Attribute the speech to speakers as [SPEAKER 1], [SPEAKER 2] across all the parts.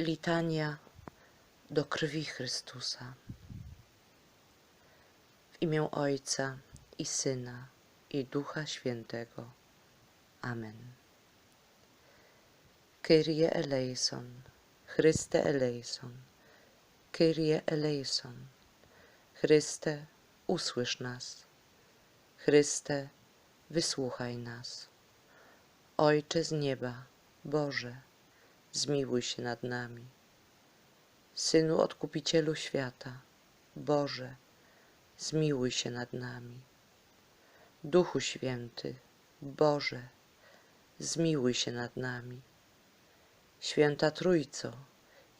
[SPEAKER 1] Litania do krwi Chrystusa. W imię Ojca i Syna i Ducha Świętego. Amen. Kyrie eleison, Chryste eleison, Kyrie eleison, Chryste, usłysz nas. Chryste, wysłuchaj nas. Ojcze z nieba, Boże, zmiłuj się nad nami. Synu Odkupicielu świata, Boże, zmiłuj się nad nami. Duchu Święty, Boże, zmiłuj się nad nami. Święta Trójco,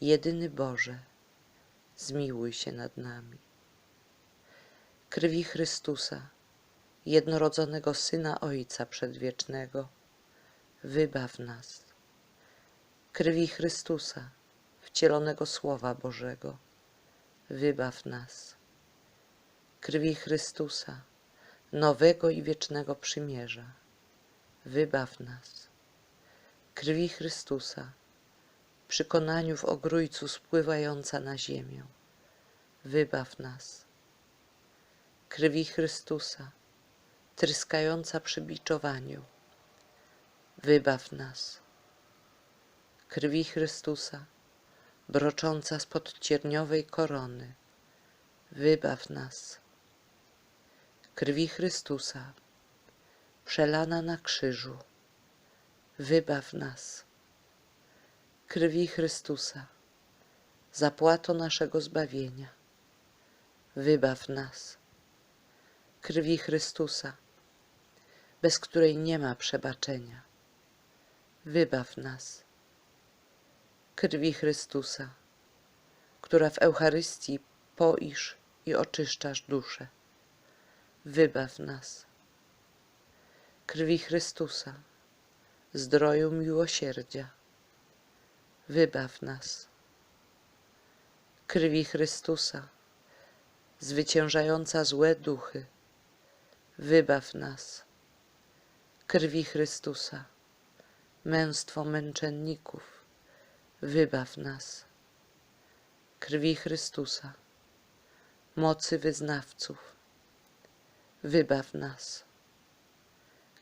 [SPEAKER 1] jedyny Boże, zmiłuj się nad nami. Krwi Chrystusa, jednorodzonego Syna Ojca Przedwiecznego, wybaw nas krwi Chrystusa, wcielonego Słowa Bożego, wybaw nas. Krwi Chrystusa, nowego i wiecznego przymierza, wybaw nas. Krwi Chrystusa, przekonaniu w ogrójcu spływająca na ziemię, wybaw nas. Krwi Chrystusa, tryskająca przy biczowaniu, wybaw nas krwi Chrystusa, brocząca spod cierniowej korony, wybaw nas. Krwi Chrystusa, przelana na krzyżu, wybaw nas. Krwi Chrystusa, zapłato naszego zbawienia, wybaw nas. Krwi Chrystusa, bez której nie ma przebaczenia, wybaw nas krwi Chrystusa, która w Eucharystii poisz i oczyszczasz duszę. Wybaw nas. Krwi Chrystusa, zdroju miłosierdzia. Wybaw nas. Krwi Chrystusa, zwyciężająca złe duchy. Wybaw nas. Krwi Chrystusa, męstwo męczenników wybaw nas. Krwi Chrystusa, mocy wyznawców, wybaw nas.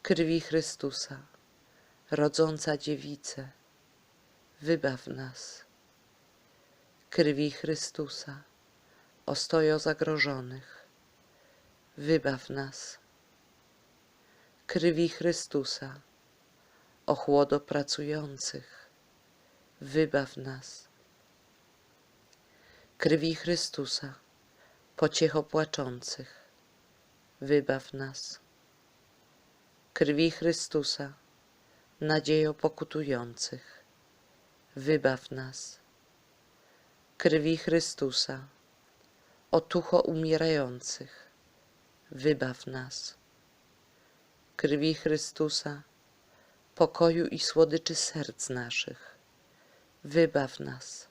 [SPEAKER 1] Krwi Chrystusa, rodząca dziewice, wybaw nas. Krwi Chrystusa, ostojo zagrożonych, wybaw nas. Krwi Chrystusa, ochłodo pracujących, wybaw nas. Krwi Chrystusa, pociecho płaczących, wybaw nas. Krwi Chrystusa, nadziejo pokutujących, wybaw nas. Krwi Chrystusa, otucho umierających, wybaw nas. Krwi Chrystusa, pokoju i słodyczy serc naszych, wybaw nas.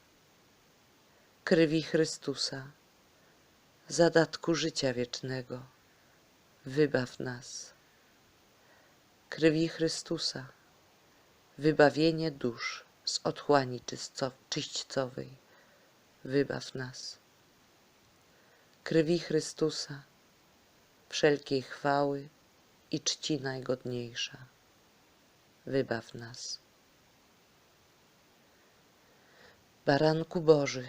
[SPEAKER 1] Krwi Chrystusa, zadatku życia wiecznego, wybaw nas. Krwi Chrystusa, wybawienie dusz z otchłani czyśćcowej, wybaw nas. Krwi Chrystusa, wszelkiej chwały i czci najgodniejsza, wybaw nas. Baranku Boży,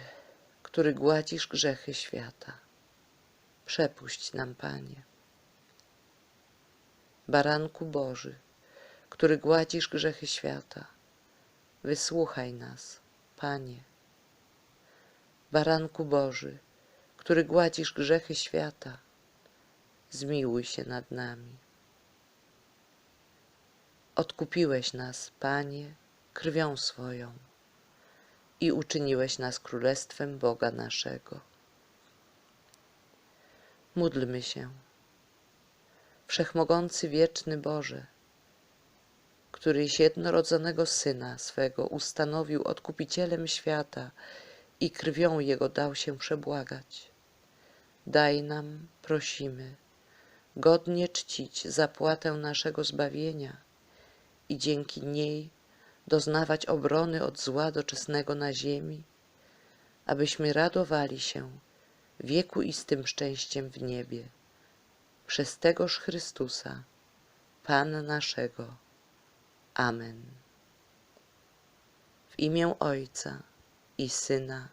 [SPEAKER 1] który gładzisz grzechy świata, przepuść nam, Panie. Baranku Boży, który gładzisz grzechy świata, wysłuchaj nas, Panie. Baranku Boży, który gładzisz grzechy świata, zmiłuj się nad nami. Odkupiłeś nas, Panie, krwią swoją i uczyniłeś nas królestwem Boga naszego. Módlmy się. Wszechmogący wieczny Boże, któryś jednorodzonego Syna swego ustanowił odkupicielem świata i krwią Jego dał się przebłagać. Daj nam, prosimy, godnie czcić zapłatę naszego zbawienia i dzięki niej doznawać obrony od zła doczesnego na ziemi, abyśmy radowali się wiekuistym szczęściem w niebie. Przez tegoż Chrystusa, Pan naszego. Amen. W imię Ojca i Syna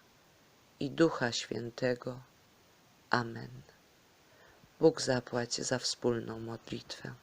[SPEAKER 1] i Ducha Świętego. Amen. Bóg zapłać za wspólną modlitwę.